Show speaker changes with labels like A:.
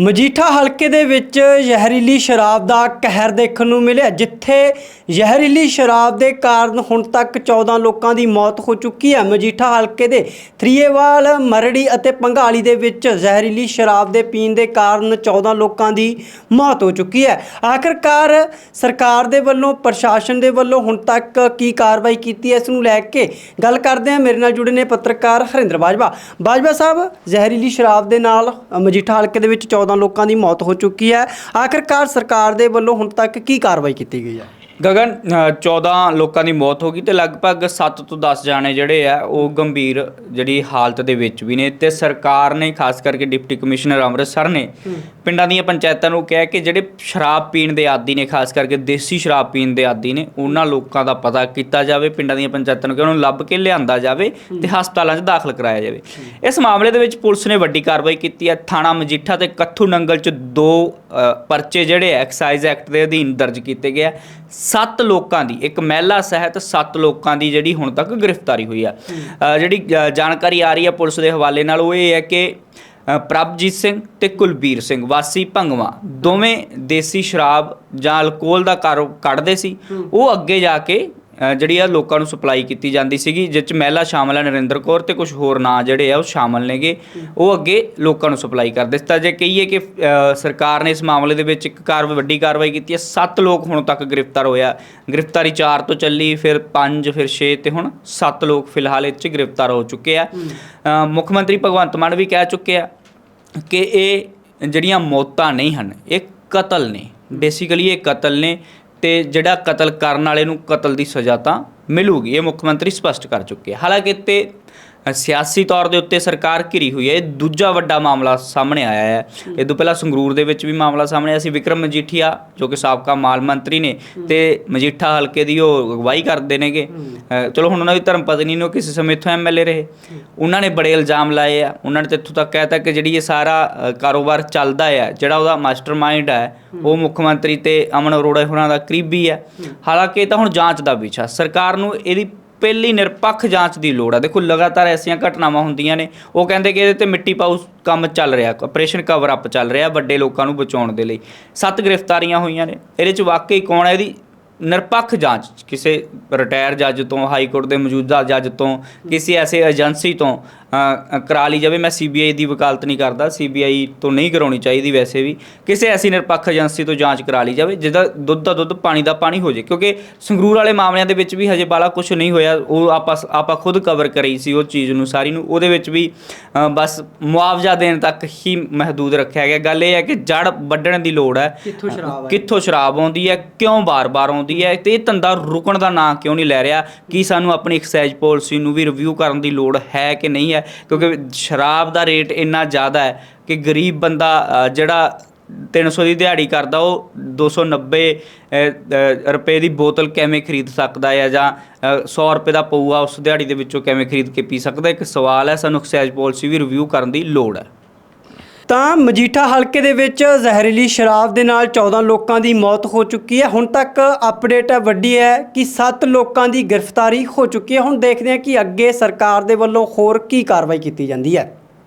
A: ਮਜੀਠਾ ਹਲਕੇ ਦੇ ਵਿੱਚ ਜ਼ਹਿਰੀਲੀ ਸ਼ਰਾਬ ਦਾ ਕਹਿਰ ਦੇਖਣ ਨੂੰ ਮਿਲਿਆ, ਜਿੱਥੇ ਜ਼ਹਿਰੀਲੀ ਸ਼ਰਾਬ ਦੇ ਕਾਰਨ ਹੁਣ ਤੱਕ 14 ਲੋਕਾਂ ਦੀ ਮੌਤ ਹੋ ਚੁੱਕੀ ਹੈ। ਮਜੀਠਾ ਹਲਕੇ ਦੇ ਥਰੀਏਵਾਲ, ਮਰੜੀ ਅਤੇ ਪੰਘਾਲੀ ਦੇ ਵਿੱਚ ਜ਼ਹਿਰੀਲੀ ਸ਼ਰਾਬ ਦੇ ਪੀਣ ਦੇ ਕਾਰਨ 14 ਲੋਕਾਂ ਦੀ ਮੌਤ ਹੋ ਚੁੱਕੀ ਹੈ। ਆਖਰਕਾਰ ਸਰਕਾਰ ਦੇ ਵੱਲੋਂ, ਪ੍ਰਸ਼ਾਸਨ ਦੇ ਵੱਲੋਂ ਹੁਣ ਤੱਕ ਕੀ ਕਾਰਵਾਈ ਕੀਤੀ ਹੈ, ਇਸ ਨੂੰ ਲੈ ਕੇ ਗੱਲ ਕਰਦੇ ਹਾਂ। ਮੇਰੇ ਨਾਲ ਜੁੜੇ ਨੇ ਪੱਤਰਕਾਰ ਹਰਿੰਦਰ ਬਾਜਵਾ। ਬਾਜਵਾ ਸਾਹਿਬ, ਜ਼ਹਿਰੀਲੀ ਸ਼ਰਾਬ ਦੇ ਨਾਲ ਮਜੀਠਾ ਹਲਕੇ ਦੇ ਵਿੱਚ 14 ਲੋਕਾਂ ਦੀ ਮੌਤ ਹੋ ਚੁੱਕੀ ਹੈ। ਆਖਰਕਾਰ ਸਰਕਾਰ ਦੇ ਵੱਲੋਂ ਹੁਣ ਤੱਕ ਕੀ ਕਾਰਵਾਈ ਕੀਤੀ ਗਈ ਹੈ?
B: ਗਗਨ ਅ, 14 ਲੋਕਾਂ ਦੀ ਮੌਤ ਹੋ ਗਈ ਤੇ ਲਗਭਗ 7 ਤੋਂ 10 ਜਾਣੇ ਜਿਹੜੇ ਆ ਉਹ ਗੰਭੀਰ ਜਿਹੜੀ ਹਾਲਤ ਦੇ ਵਿੱਚ ਵੀ ਨੇ ਤੇ ਸਰਕਾਰ ਨੇ ਖਾਸ ਕਰਕੇ ਡਿਪਟੀ ਕਮਿਸ਼ਨਰ ਅੰਮ੍ਰਿਤਸਰ ਨੇ ਪਿੰਡਾਂ ਦੀਆਂ ਪੰਚਾਇਤਾਂ ਨੂੰ ਕਿਹਾ ਕਿ ਜਿਹੜੇ ਸ਼ਰਾਬ ਪੀਣ ਦੇ ਆਦੀ ਨੇ ਖਾਸ ਕਰਕੇ ਦੇਸੀ ਸ਼ਰਾਬ ਪੀਣ ਦੇ ਆਦੀ ਨੇ ਉਹਨਾਂ ਲੋਕਾਂ ਦਾ ਪਤਾ ਕੀਤਾ ਜਾਵੇ ਪਿੰਡਾਂ ਦੀਆਂ ਪੰਚਾਇਤਾਂ ਨੂੰ ਕਿ ਉਹਨਾਂ ਨੂੰ ਲੱਭ ਕੇ ਲਿਆਂਦਾ ਜਾਵੇ ਤੇ ਹਸਪਤਾਲਾਂ 'ਚ ਦਾਖਲ ਕਰਾਇਆ ਜਾਵੇ। ਇਸ ਮਾਮਲੇ ਦੇ ਵਿੱਚ ਪੁਲਿਸ ਨੇ ਵੱਡੀ ਕਾਰਵਾਈ ਕੀਤੀ ਹੈ। ਥਾਣਾ ਮਜੀਠਾ ਤੇ ਕੱਥੂ ਨੰਗਲ 'ਚ ਦੋ ਅ, ਪਰਚੇ ਜਿਹੜੇ ਐਕਸਾਈਜ਼ ਐਕਟ ਦੇ ਅਧੀਨ ਦਰਜ ਕੀਤੇ ਗਏ ਆ। ਸੱਤ ਲੋਕਾਂ ਦੀ ਇੱਕ ਮਹਿਲਾ ਸਹਿਤ ਸੱਤ ਲੋਕਾਂ ਦੀ ਜਿਹੜੀ ਹੁਣ ਤੱਕ ਗ੍ਰਿਫਤਾਰੀ ਹੋਈ ਆ। ਜਿਹੜੀ ਜਾਣਕਾਰੀ ਆ ਰਹੀ ਹੈ ਪੁਲਿਸ ਦੇ ਹਵਾਲੇ ਨਾਲ ਉਹ ਇਹ ਹੈ ਕਿ ਪ੍ਰਭਜੀਤ ਸਿੰਘ ਤੇ ਕੁਲਬੀਰ ਸਿੰਘ ਵਾਸੀ ਭੰਗਵਾ ਦੋਵੇਂ ਦੇਸੀ ਸ਼ਰਾਬ ਜਾਂ ਅਲਕੋਹਲ ਦਾ ਕਾਰੋ ਕੱਢਦੇ ਸੀ। ਉਹ ਅੱਗੇ ਜਾ ਕੇ ਜਿਹੜੀ ਆ ਲੋਕਾਂ ਨੂੰ ਸਪਲਾਈ ਕੀਤੀ ਜਾਂਦੀ ਸੀਗੀ ਜਿਸ ਚ ਮਹਿਲਾ ਸ਼ਾਮਲ ਹੈ ਨਰਿੰਦਰ ਕੌਰ ਤੇ ਕੁਝ ਹੋਰ ਨਾਂ ਜਿਹੜੇ ਆ ਉਹ ਸ਼ਾਮਲ ਨੇਗੇ। ਉਹ ਅੱਗੇ ਲੋਕਾਂ ਨੂੰ ਸਪਲਾਈ ਕਰਦੇ ਸੀ ਤਾਂ ਜੇ ਕਹੀਏ ਕਿ ਸਰਕਾਰ ਨੇ ਇਸ ਮਾਮਲੇ ਦੇ ਵਿੱਚ ਇੱਕ ਕਾਰਵਾਈ ਵੱਡੀ ਕਾਰਵਾਈ ਕੀਤੀ ਹੈ ਸੱਤ ਲੋਕ ਹੁਣ ਤੱਕ ਗ੍ਰਿਫਤਾਰ ਹੋਇਆ ਗ੍ਰਿਫਤਾਰੀ 4 ਤੋਂ ਚੱਲੀ, ਫਿਰ 5 ਫਿਰ 6 ਤੇ ਹੁਣ 7 ਲੋਕ ਫਿਲਹਾਲ ਇਹ 'ਚ ਗ੍ਰਿਫਤਾਰ ਹੋ ਚੁੱਕੇ ਆ। ਮੁੱਖ ਮੰਤਰੀ ਭਗਵੰਤ ਮਾਨ ਵੀ ਕਹਿ ਚੁੱਕੇ ਆ ਕਿ ਇਹ ਜਿਹੜੀਆਂ ਮੌਤਾਂ ਨਹੀਂ ਹਨ, ਇਹ ਕਤਲ ਨੇ। ਬੇਸਿਕਲੀ ਇਹ ਕਤਲ ਨੇ। ਤੇ ਜਿਹੜਾ ਕਤਲ ਕਰਨ ਵਾਲੇ ਨੂੰ ਕਤਲ ਦੀ ਸਜ਼ਾ ਤਾਂ ਮਿਲੂਗੀ, ਇਹ ਮੁੱਖ ਮੰਤਰੀ ਸਪਸ਼ਟ ਕਰ ਚੁੱਕੇ ਹਾਲਾਂਕਿ ਤੇ ਸਿਆਸੀ ਤੌਰ ਦੇ ਉੱਤੇ ਸਰਕਾਰ ਘਿਰੀ ਹੋਈ ਹੈ। ਇਹ ਦੂਜਾ ਵੱਡਾ ਮਾਮਲਾ ਸਾਹਮਣੇ ਆਇਆ ਹੈ। ਇਹ ਤੋਂ ਪਹਿਲਾਂ ਸੰਗਰੂਰ ਦੇ ਵਿੱਚ ਵੀ ਮਾਮਲਾ ਸਾਹਮਣੇ ਆਇਆ ਸੀ। ਵਿਕਰਮ ਮਜੀਠੀਆ, ਜੋ ਕਿ ਸਾਬਕਾ ਮਾਲ ਮੰਤਰੀ ਨੇ ਤੇ ਮਜੀਠਾ ਹਲਕੇ ਦੀ ਉਹ ਅਗਵਾਈ ਕਰਦੇ ਨੇਗੇ। ਚਲੋ ਹੁਣ ਉਹਨਾਂ ਦੀ ਧਰਮ ਪਤਨੀ ਨੂੰ ਕਿਸੇ ਸਮੇਂ ਇੱਥੋਂ ਐਮਐਲਏ ਰਹੇ। ਉਹਨਾਂ ਨੇ ਬੜੇ ਇਲਜ਼ਾਮ ਲਾਏ ਆ। ਉਹਨਾਂ ਨੇ ਤੇ ਇੱਥੋਂ ਤੱਕ ਕਹਿਤਾ ਕਿ ਜਿਹੜੀ ਇਹ ਸਾਰਾ ਕਾਰੋਬਾਰ ਚੱਲਦਾ ਹੈ ਜਿਹੜਾ ਉਹਦਾ ਮਾਸਟਰਮਾਈਂਡ ਹੈ ਉਹ ਮੁੱਖ ਮੰਤਰੀ ਤੇ ਅਮਨ ਅਰੋੜਾ ਹੋਰਾਂ ਦਾ ਕਰੀਬੀ ਹੈ ਹਾਲਾਂਕਿ ਇਹ ਤਾਂ ਹੁਣ ਜਾਂਚ ਦਾ ਵਿਸ਼ਾ। ਸਰਕਾਰ ਨੂੰ ਇਹਦੀ ਪਹਿਲੀ ਨਿਰਪੱਖ ਜਾਂਚ ਦੀ ਲੋੜ ਆ। ਦੇਖੋ, ਲਗਾਤਾਰ ਐਸੀਆਂ ਘਟਨਾਵਾਂ ਹੁੰਦੀਆਂ ਨੇ। ਉਹ ਕਹਿੰਦੇ ਕਿ ਇਹਦੇ ਤੇ ਮਿੱਟੀ ਪਾਉ ਕੰਮ ਚੱਲ ਰਿਹਾ ਆਪਰੇਸ਼ਨ ਕਵਰ ਅਪ ਚੱਲ ਰਿਹਾ ਵੱਡੇ ਲੋਕਾਂ ਨੂੰ ਬਚਾਉਣ ਦੇ ਲਈ। ਸੱਤ ਗ੍ਰਿਫਤਾਰੀਆਂ ਹੋਈਆਂ ਨੇ। ਇਹਦੇ ਚ ਵਾਕਈ ਕੌਣ ਹੈ ਇਹਦੀ ਨਿਰਪੱਖ ਜਾਂਚ, ਕਿਸੇ ਰਿਟਾਇਰ ਜੱਜ ਤੋਂ, ਹਾਈ ਕੋਰਟ ਦੇ ਮੌਜੂਦਾ ਜੱਜ ਤੋਂ, ਕਿਸੇ ਐਸੇ ਏਜੰਸੀ ਤੋਂ ਕਰਾ ਲਈ ਜਾਵੇ। ਮੈਂ ਸੀਬੀਆਈ ਦੀ ਵਕਾਲਤ ਨਹੀਂ ਕਰਦਾ। ਸੀਬੀਆਈ ਤੋਂ ਨਹੀਂ ਕਰਾਉਣੀ ਚਾਹੀਦੀ ਵੈਸੇ ਵੀ। ਕਿਸੇ ਐਸੀ ਨਿਰਪੱਖ ਏਜੰਸੀ ਤੋਂ ਜਾਂਚ ਕਰਾ ਲਈ ਜਾਵੇ ਜਿਹਦਾ ਦੁੱਧ ਦਾ ਦੁੱਧ ਪਾਣੀ ਦਾ ਪਾਣੀ ਹੋ ਜੇ ਕਿਉਂਕਿ ਸੰਗਰੂਰ ਵਾਲੇ ਮਾਮਲਿਆਂ ਦੇ ਵਿੱਚ ਵੀ ਹਜੇ ਬਾਲਾ ਕੁਝ ਨਹੀਂ ਹੋਇਆ। ਉਹ ਆਪਾਂ ਆਪਾਂ ਖੁਦ ਕਵਰ ਕਰੀ ਸੀ ਉਹ ਚੀਜ਼ ਨੂੰ ਸਾਰੀ ਨੂੰ। ਉਹਦੇ ਵਿੱਚ ਵੀ ਬਸ ਮੁਆਵਜ਼ਾ ਦੇਣ ਤੱਕ ਹੀ ਮਹਦੂਦ ਰੱਖਿਆ ਗਿਆ। ਗੱਲ ਇਹ ਹੈ ਕਿ ਜੜ ਵੱਢਣ ਦੀ ਲੋੜ ਹੈ।
A: ਕਿੱਥੋਂ ਸ਼ਰਾਬ ਹੈ?
B: ਕਿੱਥੋਂ ਸ਼ਰਾਬ ਆਉਂਦੀ ਹੈ? ਕਿਉਂ ਬਾਰ-ਬਾਰ ਆਉਂਦੀ ਹੈ? ਤੇ ਇਹ ਧੰਦਾ ਰੁਕਣ ਦਾ ਨਾਂ ਕਿਉਂ ਨਹੀਂ ਲੈ ਰਿਹਾ? ਕੀ ਸਾਨੂੰ ਆਪਣੀ ਐਕਸਾਈਜ਼ ਪਾਲਿਸੀ ਨੂੰ ਵੀ ਰਿਵਿਊ ਕਰਨ ਦੀ ਲੋੜ ਹੈ ਕਿ ਨਹੀਂ ਹੈ ਕਿਉਂਕਿ ਸ਼ਰਾਬ ਦਾ ਰੇਟ ਇੰਨਾ ਜ਼ਿਆਦਾ ਹੈ ਕਿ ਗਰੀਬ ਬੰਦਾ ਅ, ਜਿਹੜਾ 300 ਦੀ ਦਿਹਾੜੀ ਕਰਦਾ ਉਹ 290 ਅ, ਅ, ਰੁਪਏ ਦੀ ਬੋਤਲ ਕਿਵੇਂ ਖਰੀਦ ਸਕਦਾ ਹੈ ਜਾਂ ਅ, 100 ਰੁਪਏ ਦਾ ਪਊਆ ਉਸ ਦਿਹਾੜੀ ਦੇ ਵਿੱਚੋਂ ਕਿਵੇਂ ਖਰੀਦ ਕੇ ਪੀ ਸਕਦਾ ਇੱਕ ਸਵਾਲ ਹੈ ਸਾਨੂੰ ਐਕਸਾਈਜ਼ ਪਾਲਿਸੀ ਵੀ ਰਿਵਿਊ ਕਰਨ ਦੀ ਲੋੜ ਹੈ।
A: ਤਾਂ ਮਜੀਠਾ ਹਲਕੇ ਦੇ ਵਿੱਚ ਜ਼ਹਿਰੀਲੀ ਸ਼ਰਾਬ ਦੇ ਨਾਲ 14 ਲੋਕਾਂ ਦੀ ਮੌਤ ਹੋ ਚੁੱਕੀ ਹੈ। ਹੁਣ ਤੱਕ ਅਪਡੇਟ ਹੈ ਵੱਡੀ ਹੈ ਕਿ 7 ਲੋਕਾਂ ਦੀ ਗ੍ਰਿਫਤਾਰੀ ਹੋ ਚੁੱਕੀ ਹੈ। ਹੁਣ ਦੇਖਦੇ ਹਾਂ ਕਿ ਅੱਗੇ ਸਰਕਾਰ ਦੇ ਵੱਲੋਂ ਹੋਰ ਕੀ ਕਾਰਵਾਈ ਕੀਤੀ ਜਾਂਦੀ ਹੈ।